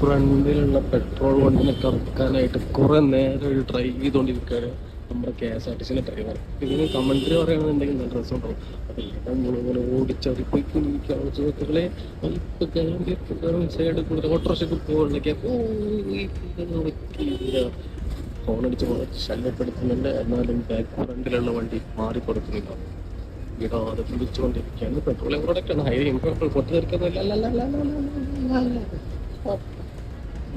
ഫ്രണ്ടിലുള്ള petrol വണ്ടിനെ കറക്കാനായിട്ട് കുറെ നേരം drive ചെയ്തുകൊണ്ടിരിക്കുകയാണ് നമ്മുടെ കെ എസ് ആർ ടി സിന്റെ ഡ്രൈവർ ഇതിന് കമന്ററി പറയുകയാണെന്നുണ്ടെങ്കിൽ നല്ല രസമുണ്ടാവും. അതെല്ലാം നമ്മളിങ്ങനെ ഓടിച്ചടി പോയിക്കൊണ്ടിരിക്കുകയാണ് സുഹൃത്തുക്കളെ ഇപ്പൊ കയറി സൈഡിൽ കൂടെ ഓട്ടോറിക്ഷയ്ക്ക് പോകുന്നുണ്ടെങ്കിൽ ഫോൺ അടിച്ച് ശല്യപ്പെടുത്തുന്നുണ്ട്. എന്നാലും ബാക്ക് ഫ്രണ്ടിലുള്ള വണ്ടി മാറി കൊടുക്കുന്നില്ല. വിടാതെ പിടിച്ചുകൊണ്ടിരിക്കുകയാണ് പെട്രോളിയം പ്രോഡക്റ്റാണ് ഹൈവേ ഇമ്പോർട്ടന്റ് പൊട്ടിത്തെറിക്കുന്നില്ല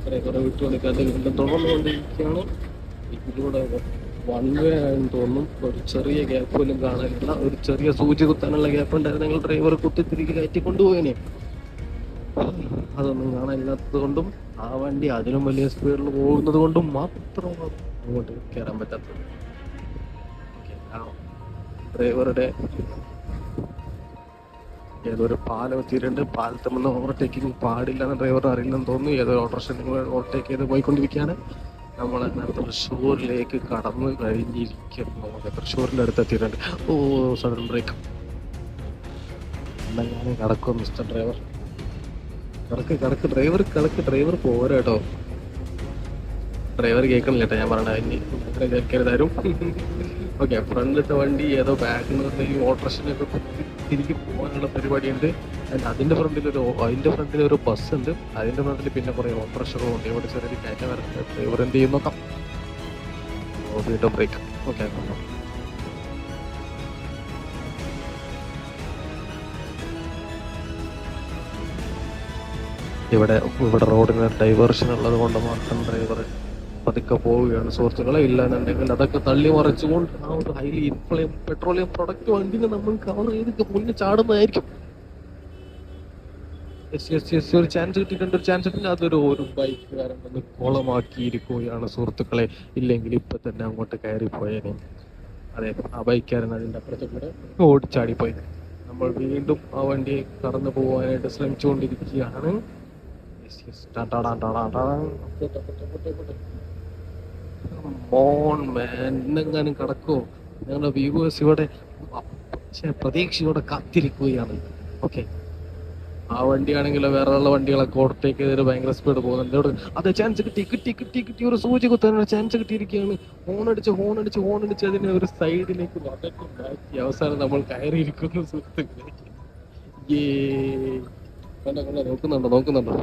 കുറെ കുറെ വിട്ടു കൊടുക്കാതെ വീണ്ടും തുടർന്നുകൊണ്ടിരിക്കുകയാണ്. ഇതിലൂടെ വൺ വേ ആയെന്ന് തോന്നും. ഒരു ചെറിയ ഗ്യാപ്പ് പോലും കാണാനില്ല. ഒരു ചെറിയ സൂചി കുത്താനുള്ള ഗ്യാപ്പ് ഉണ്ടായിരുന്നെങ്കിൽ ഡ്രൈവർ കുത്തി തിരികെ കയറ്റി കൊണ്ടുപോയേനെ. അതൊന്നും കാണാനില്ലാത്തത് കൊണ്ടും ആ വണ്ടി അതിലും വലിയ സ്പീഡിൽ പോകുന്നത് കൊണ്ടും മാത്രമാണ് അങ്ങോട്ട് കയറാൻ പറ്റാത്തത്. ഡ്രൈവറുടെ ഏതൊരു പാലം എത്തിയിട്ടുണ്ട് പാലത്തിൽ നിന്ന് ഓവർടേക്കിംഗ് പാടില്ലെന്ന് ഡ്രൈവർ അറിയില്ലെന്ന് തോന്നുന്നു. ഏതൊരു ഓട്ടോറിക്ഷ ഓവർടേക്ക് ചെയ്ത് പോയിക്കൊണ്ടിരിക്കുകയാണ്. നമ്മൾ തൃശ്ശൂരിലേക്ക് കടന്നു കഴിഞ്ഞിരിക്കുന്നു. തൃശ്ശൂരിന്റെ അടുത്ത് എത്തിയിട്ടുണ്ട്. ഓ സഡൻ ബ്രേക്ക് എന്നാൽ ഞാൻ കടക്കും മിസ്റ്റർ ഡ്രൈവർ കിടക്ക് കിടക്ക് ഡ്രൈവർ കിടക്ക് ഡ്രൈവർ പോരാട്ടോ ഡ്രൈവർ കേൾക്കണില്ല കേട്ടോ ഞാൻ പറഞ്ഞ കേൾക്കരുതായിരുന്നു ഓക്കെ ഫ്രണ്ടിലത്തെ വണ്ടി ഏതോ ബാക്കിൽ നിന്ന് ഈ ഓട്ടോറിക്ഷനൊക്കെ തിരികെ പോകാനുള്ള പരിപാടിയുണ്ട്. ആൻഡ് അതിന്റെ ഫ്രണ്ടിൽ ഒരു അതിന്റെ ഫ്രണ്ടിൽ ഒരു ബസ് ഉണ്ട്. അതിന്റെ ഫ്രണ്ടിൽ പിന്നെ കുറെ ഓട്ടോറിക്ഷകളുണ്ട് ഇവിടെ ചെറിയൊരു കയറ്റം വരുന്നത് ഡ്രൈവർ എന്ത് ചെയ്യും നോക്കാം വീണ്ടും ബ്രേക്ക് ഓക്കെ ഇവിടെ ഇവിടെ റോഡിന് ഡൈവേർഷൻ ഉള്ളത് കൊണ്ട് മാത്രം ഡ്രൈവർ പതുക്കെ പോവുകയാണ്. സുഹൃത്തുക്കളെ ഇല്ലാന്നുണ്ടെങ്കിൽ അതൊക്കെ തള്ളി മറിച്ചുകൊണ്ട് ആ ഒരു ഹൈലി ഇൻഫ്ലെയിം പെട്രോളിയം പ്രൊഡക്റ്റ് വണ്ടിനെ നമ്മൾ കവർ ചെയ്ത് മുന്നേ ചാടുന്നതായിരിക്കും. എസ് എസ് എസ് ഒരു ചാൻസ് കിട്ടിയിട്ടുണ്ട്. ഒരു ചാൻസ് കിട്ടില്ല അതൊരു ഒരു ബൈക്കുകാരൻ വന്ന് കോളമാക്കിയിരിക്കുകയാണ് സുഹൃത്തുക്കളെ. ഇല്ലെങ്കിൽ ഇപ്പൊ തന്നെ അങ്ങോട്ട് കയറി പോയേനെ അതെ ആ ബൈക്കുകാരൻ അതിന്റെ അപ്പുറത്തെ കൂടെ ഓടിച്ചാടിപ്പോയി. നമ്മൾ വീണ്ടും ആ വണ്ടിയെ കടന്നു പോകാനായിട്ട് ശ്രമിച്ചുകൊണ്ടിരിക്കുകയാണ്. Yes, yes. മാൻ. ഇന്നെങ്ങാനും ഞങ്ങളുടെ വ്യൂവേഴ്സ് ഇവിടെ പ്രതീക്ഷയോടെ കാത്തിരിക്കുകയാണ്. ഓക്കെ ആ വണ്ടിയാണെങ്കിലും വേറെ ഉള്ള വണ്ടികളൊക്കെ ഓവർടേക്ക് ചെയ്തിട്ട് ഭയങ്കര സ്പീഡ് പോകുന്നുണ്ട് ഇവിടെ അതെ ചാൻസ് കിട്ടി കിട്ടി കിട്ടി കിട്ടി. ഒരു സൂചി കുത്താനുള്ള ചാൻസ് കിട്ടിയിരിക്കുകയാണ്. ഹോൺ അടിച്ച് ഹോൺ അടിച്ച് ഹോൺ അടിച്ച് അതിനെ ഒരു സൈഡിലേക്ക് വടക്ക് മാറ്റി. അവസാനം നമ്മൾ കയറിയിരിക്കുന്നു സുഹൃത്തുക്കളെ. ഏ നോക്കുന്നുണ്ടോ? നോക്കുന്നുണ്ടോ?